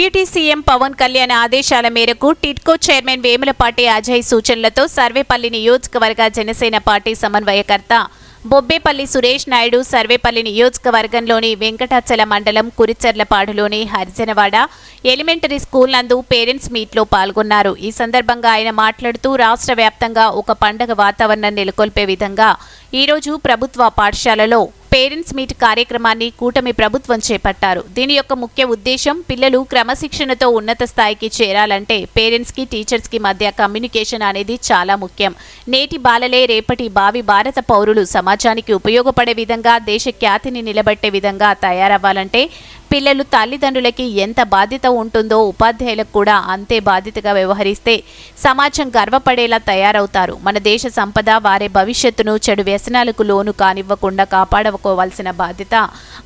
Deputy CM Pawan Kalyan ఆదేశాల మేరకు TIDCO chairman Vemulapati Ajay సూచనలతో సర్వేపల్లి నియోజకవర్గ జనసేన పార్టీ సమన్వయకర్త బొబ్బేపల్లి సురేష్ నాయుడు సర్వేపల్లి నియోజకవర్గంలోని వెంకటాచల మండలం కురిచెర్లపాడులోని హరిజనవాడ ఎలిమెంటరీ స్కూల్ నందు పేరెంట్స్ మీట్లో పాల్గొన్నారు. ఈ సందర్భంగా ఆయన మాట్లాడుతూ రాష్ట్ర వ్యాప్తంగా ఒక పండగ వాతావరణం నెలకొల్పే విధంగా ఈరోజు ప్రభుత్వ పాఠశాలలో పేరెంట్స్ మీట్ కార్యక్రమాన్ని కూటమి ప్రభుత్వం చేపట్టారు. దీని యొక్క ముఖ్య ఉద్దేశం పిల్లలు క్రమశిక్షణతో ఉన్నత స్థాయికి చేరాలంటే పేరెంట్స్కి టీచర్స్కి మధ్య కమ్యూనికేషన్ అనేది చాలా ముఖ్యం. నేటి బాలలే రేపటి భావి భారత పౌరులు సమాజానికి ఉపయోగపడే విధంగా దేశ ఖ్యాతిని నిలబెట్టే విధంగా తయారవ్వాలంటే పిల్లలు తల్లిదండ్రులకి ఎంత బాధ్యత ఉంటుందో ఉపాధ్యాయులకు కూడా అంతే బాధ్యతగా వ్యవహరిస్తే సమాజం గర్వపడేలా తయారవుతారు. మన దేశ సంపద వారి భవిష్యత్తును చెడు వ్యసనాలకు లోను కానివ్వకుండా కాపాడుకోవాల్సిన బాధ్యత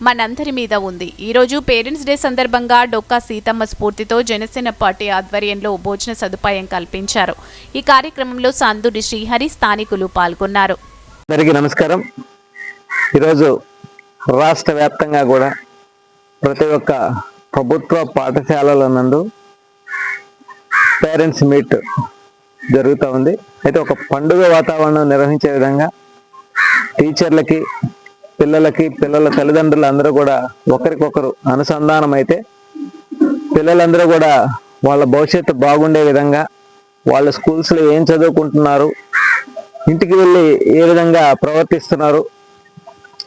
మనందరి మీద ఉంది. ఈరోజు పేరెంట్స్ డే సందర్భంగా డొక్కా సీతమ్మ స్ఫూర్తితో జనసేన పార్టీ ఆధ్వర్యంలో భోజన సదుపాయం కల్పించారు. ఈ కార్యక్రమంలో సందుడి శ్రీహరి స్థానికులు పాల్గొన్నారు. అందరికీ నమస్కారం. ఈరోజు రాష్ట్ర వ్యాప్తంగా కూడా ప్రతి ఒక్క ప్రభుత్వ పాఠశాలల నందు పేరెంట్స్ మీట్ జరుగుతూ ఉంది. అయితే ఒక పండుగ వాతావరణం నిర్వహించే విధంగా టీచర్లకి పిల్లలకి పిల్లల తల్లిదండ్రులు అందరూ కూడా ఒకరికొకరు అనుసంధానం అయితే పిల్లలందరూ కూడా వాళ్ళ భవిష్యత్తు బాగుండే విధంగా వాళ్ళ స్కూల్స్లో ఏం చదువుకుంటున్నారు ఇంటికి వెళ్ళి ఏ విధంగా ప్రవర్తిస్తున్నారు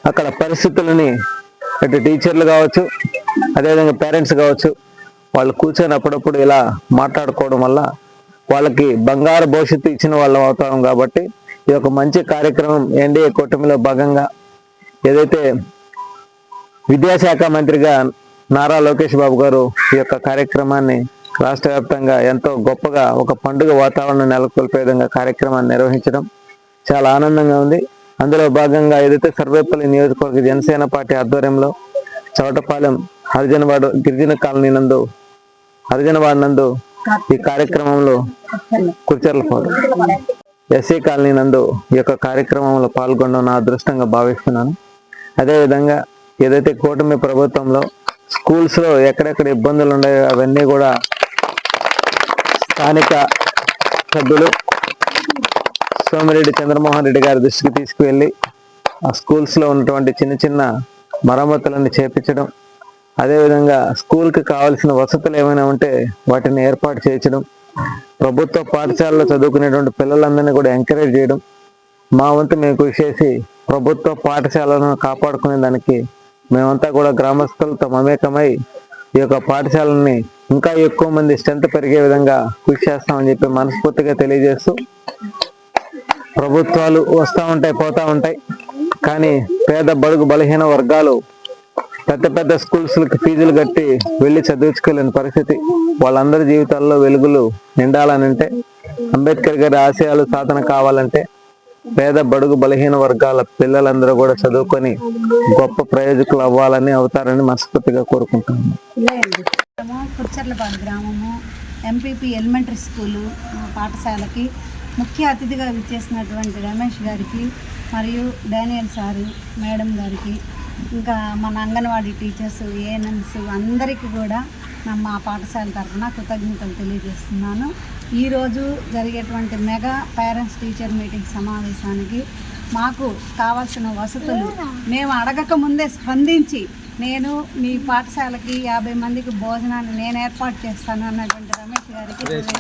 అక్కడ పరిస్థితులని అటు టీచర్లు కావచ్చు అదేవిధంగా పేరెంట్స్ కావచ్చు వాళ్ళు కూర్చొని అప్పుడప్పుడు ఇలా మాట్లాడుకోవడం వల్ల వాళ్ళకి బంగారు భవిష్యత్తు ఇచ్చిన వాళ్ళం అవుతాం కాబట్టి ఇది ఒక మంచి కార్యక్రమం ఎన్డీఏ కూటమిలో భాగంగా ఏదైతే విద్యాశాఖ మంత్రిగా నారా లోకేష్ బాబు గారు ఈ యొక్క కార్యక్రమాన్ని రాష్ట్ర వ్యాప్తంగా ఎంతో గొప్పగా ఒక పండుగ వాతావరణం నెలకొల్పే విధంగా కార్యక్రమాన్ని నిర్వహించడం చాలా ఆనందంగా ఉంది. అందులో భాగంగా ఏదైతే సర్వేపల్లి నియోజకవర్గ జనసేన పార్టీ ఆధ్వర్యంలో చౌటపాలెం హరిజనవాడ గిరిజన కాలనీ నందు హరిజనవాడ నందు ఈ కార్యక్రమంలో కుర్చర్ల ఎస్సీ కాలనీ నందు ఈ యొక్క కార్యక్రమంలో పాల్గొనడం నా అదృష్టంగా భావిస్తున్నాను. అదేవిధంగా ఏదైతే కూటమి ప్రభుత్వంలో స్కూల్స్లో ఎక్కడెక్కడ ఇబ్బందులు ఉన్నాయో అవన్నీ కూడా స్థానిక సభ్యులు సోమిరెడ్డి చంద్రమోహన్ రెడ్డి గారి దృష్టికి తీసుకువెళ్ళి ఆ స్కూల్స్లో ఉన్నటువంటి చిన్న చిన్న మరమ్మతులను చేపించడం అదేవిధంగా స్కూల్కి కావాల్సిన వసతులు ఏమైనా ఉంటే వాటిని ఏర్పాటు చేయించడం ప్రభుత్వ పాఠశాలలో చదువుకునేటువంటి పిల్లలందరినీ కూడా ఎంకరేజ్ చేయడం మా వంతు మేము కృషి చేసి ప్రభుత్వ పాఠశాలను కాపాడుకునే దానికి మేమంతా కూడా గ్రామస్తులతో మమేకమై ఈ యొక్క పాఠశాలని ఇంకా ఎక్కువ మంది స్ట్రెంత్ పెరిగే విధంగా కృషి చేస్తామని చెప్పి మనస్ఫూర్తిగా తెలియజేస్తూ ప్రభుత్వాలు వస్తూ ఉంటాయి పోతూ ఉంటాయి. కానీ పేద బడుగు బలహీన వర్గాలు పెద్ద పెద్ద స్కూల్స్కి ఫీజులు కట్టి వెళ్ళి చదివించుకోలేని పరిస్థితి. వాళ్ళందరి జీవితాల్లో వెలుగులు నిండాలనంటే అంబేద్కర్ గారి ఆశయాలు సాధన కావాలంటే పేద బడుగు బలహీన వర్గాల పిల్లలందరూ కూడా చదువుకొని గొప్ప ప్రయోజకులు అవ్వాలని అవుతారని మనస్ఫూర్తిగా కోరుకుంటున్నాను. కుర్చర్లపాడు గ్రామము ఎంపీపీ ఎలిమెంటరీ స్కూలు పాఠశాలకి ముఖ్య అతిథిగా విచ్చేసినటువంటి రమేష్ గారికి మరియు డానియల్ సారు మేడం గారికి ఇంకా మన అంగన్వాడీ టీచర్స్ ఏఎన్ఎంస్ అందరికీ కూడా నా మా పాఠశాల తరఫున కృతజ్ఞతలు తెలియజేస్తున్నాను. ఈరోజు జరిగేటువంటి మెగా పేరెంట్స్ టీచర్ మీటింగ్ సమావేశానికి మాకు కావాల్సిన వసతులు మేము అడగక ముందే స్పందించి నేను మీ పాఠశాలకి యాభై మందికి భోజనాన్ని నేను ఏర్పాటు చేస్తాను అన్నటువంటి రమేష్ గారికి సురేష్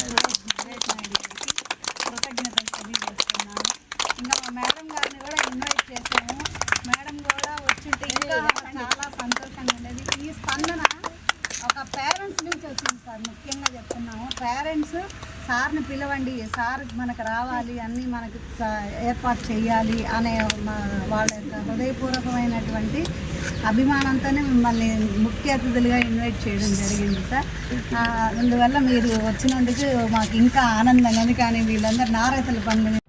సురేష్ నాయుడు గారికి కృతజ్ఞతలు తెలియజేస్తున్నాను ఇంకా మా మేడం గారిని కూడా ఇన్వైట్ చేసాము మేడం కూడా వచ్చింటే ఇంకా చాలా సంతోషంగా ఉండేది ఈ స్పందన ఒక పేరెంట్స్ నుంచి వచ్చింది సార్ ముఖ్యంగా చెప్తున్నాము. పేరెంట్స్ సార్ని పిలవండి. సార్ మనకు రావాలి. అన్నీ మనకు ఏర్పాటు చేయాలి అనే మా- వాళ్ళ యొక్క హృదయపూర్వకమైనటువంటి అభిమానంతోనే మిమ్మల్ని ముఖ్య అతిథులుగా ఇన్వైట్ చేయడం జరిగింది సార్. అందువల్ల మీరు వచ్చినందుకు మాకు ఇంకా ఆనందంగా ఉంది కానీ వీళ్ళందరూ నారైతుల పనులు